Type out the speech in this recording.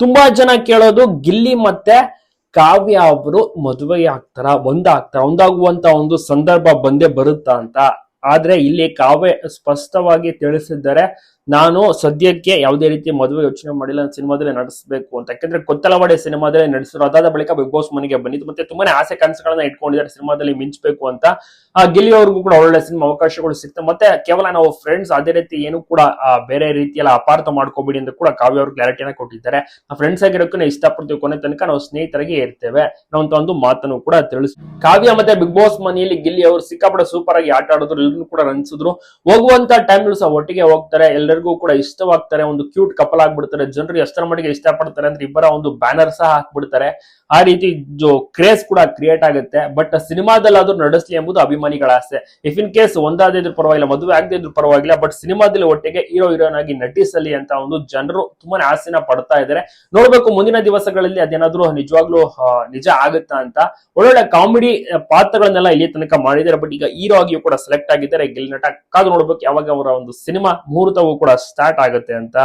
ತುಂಬಾ ಜನ ಕೇಳೋದು ಗಿಲ್ಲಿ ಮತ್ತೆ ಕಾವ್ಯ ಅವರು ಮದುವೆ ಆಗ್ತಾರ ಒಂದಾಗ್ತಾರ ಒಂದಾಗುವಂತ ಒಂದು ಸಂದರ್ಭ ಬಂದೇ ಬರುತ್ತಾ ಅಂತ. ಆದ್ರೆ ಇಲ್ಲಿ ಕಾವ್ಯ ಸ್ಪಷ್ಟವಾಗಿ ತಿಳಿಸಿದ್ದಾರೆ ನಾನು ಸದ್ಯಕ್ಕೆ ಯಾವುದೇ ರೀತಿ ಮದುವೆ ಯೋಚನೆ ಮಾಡಿಲ್ಲ ನಾನು ಸಿನಿಮಾದಲ್ಲಿ ನಡೆಸಬೇಕು ಅಂತ. ಯಾಕಂದ್ರೆ ಕೊತ್ತಲವಾಡೆ ಸಿನಿಮಾದಲ್ಲಿ ನಡೆಸಿದ್ರು ಅದಾದ ಬಳಿಕ ಬಿಗ್ ಬಾಸ್ ಮನೆಗೆ ಬಂದಿದ್ದು. ಮತ್ತೆ ತುಂಬಾನೇ ಆಸೆ ಕನಸುಗಳನ್ನ ಇಟ್ಕೊಂಡಿದ್ದಾರೆ ಸಿನಿಮಾದಲ್ಲಿ ಮಿಂಚಬೇಕು ಅಂತ. ಆ ಗಿಲ್ಲಿ ಅವ್ರಿಗೂ ಕೂಡ ಒಳ್ಳೆ ಸಿನಿಮಾ ಅವಕಾಶಗಳು ಸಿಗ್ತವೆ ಮತ್ತೆ ಕೇವಲ ನಾವು ಫ್ರೆಂಡ್ಸ್ ಅದೇ ರೀತಿ ಏನು ಕೂಡ ಬೇರೆ ರೀತಿಯಲ್ಲ ಅಪಾರ್ಥ ಮಾಡ್ಕೋಬೇಡಿ ಅಂತ ಕೂಡ ಕಾವ್ಯ ಅವರು ಕ್ಲಾರಿಟಿನ ಕೊಟ್ಟಿದ್ದಾರೆ. ನಾವು ಫ್ರೆಂಡ್ಸ್ ಆಗಿರೋಕ್ಕೂ ಇಷ್ಟಪಡ್ತೀವಿ. ಕೊನೆ ತನಕ ನಾವು ಸ್ನೇಹಿತರಾಗಿ ಇರ್ತೇವೆ ಅಂತ ಒಂದು ಮಾತನ್ನು ಕೂಡ ತಿಳಿಸ್, ಕಾವ್ಯ ಮತ್ತೆ ಬಿಗ್ ಬಾಸ್ ಮನೆಯಲ್ಲಿ ಗಿಲ್ಲಿ ಅವರು ಸಿಕ್ಕಾಪಟ್ಟೆ ಸೂಪರ್ ಆಗಿ ಆಟ ಆಡಿದ್ರು. ಎಲ್ಲರೂ ಕೂಡ ರನ್ಸಿದ್ರು. ಹೋಗುವಂತ ಟೈಮ್ ಸಹ ಒಟ್ಟಿಗೆ ಹೋಗ್ತಾರೆ. ಎಲ್ಲರಿಗೂ ಕೂಡ ಇಷ್ಟವಾಗ್ತಾರೆ. ಒಂದು ಕ್ಯೂಟ್ ಕಪಲ್ ಆಗ್ಬಿಡ್ತಾರೆ. ಜನರು ಎಷ್ಟರ ಮಟ್ಟಿಗೆ ಇಷ್ಟಪಡ್ತಾರೆ ಅಂದ್ರೆ ಇಬ್ಬರ ಒಂದು ಬ್ಯಾನರ್ ಸಹ ಹಾಕ್ಬಿಡ್ತಾರೆ. ಆ ರೀತಿ ಕ್ರೇಜ್ ಕೂಡ ಕ್ರಿಯೇಟ್ ಆಗುತ್ತೆ. ಬಟ್ ಸಿನಿಮಾದಲ್ಲಿ ಆದ್ರೂ ನಡೆಸಲಿ ಎಂಬುದು ಅಭಿಮಾನಿಗಳ ಆಸೆ. ಇಫ್ ಇನ್ ಕೇಸ್ ಒಂದಾದೇ ಇದ್ರೂ ಪರವಾಗಿಲ್ಲ, ಮದುವೆ ಆಗದೆ ಇದ್ರೂ ಪರವಾಗಿಲ್ಲ ಬಟ್ ಸಿನಿಮಾದಲ್ಲಿ ಒಟ್ಟಿಗೆ ಹೀರೋ ಹೀರೋನ್ ಆಗಿ ನಟಿಸಲಿ ಅಂತ ಒಂದು ಜನರು ತುಂಬಾನೇ ಆಸೆನ ಪಡ್ತಾ ಇದ್ದಾರೆ ನೋಡ್ಬೇಕು ಮುಂದಿನ ದಿವಸಗಳಲ್ಲಿ ಅದೇನಾದ್ರೂ ನಿಜವಾಗ್ಲೂ ನಿಜ ಆಗುತ್ತಾ ಅಂತ. ಒಳ್ಳೊಳ್ಳೆ ಕಾಮಿಡಿ ಪಾತ್ರಗಳನ್ನೆಲ್ಲ ಇಲ್ಲಿ ತನಕ ಮಾಡಿದ್ದಾರೆ. ಬಟ್ ಈಗ ಹೀರೋ ಆಗಿಯೂ ಕೂಡ ಸೆಲೆಕ್ಟ್ ಆಗಿದ್ದಾರೆ. ಗೆಲ್ ನಟ ಕಾದು ನೋಡ್ಬೇಕು ಯಾವಾಗ ಅವರ ಒಂದು ಸಿನಿಮಾ ಮುಹೂರ್ತವೂ ಕೂಡ ಸ್ಟಾರ್ಟ್ ಆಗುತ್ತೆ ಅಂತ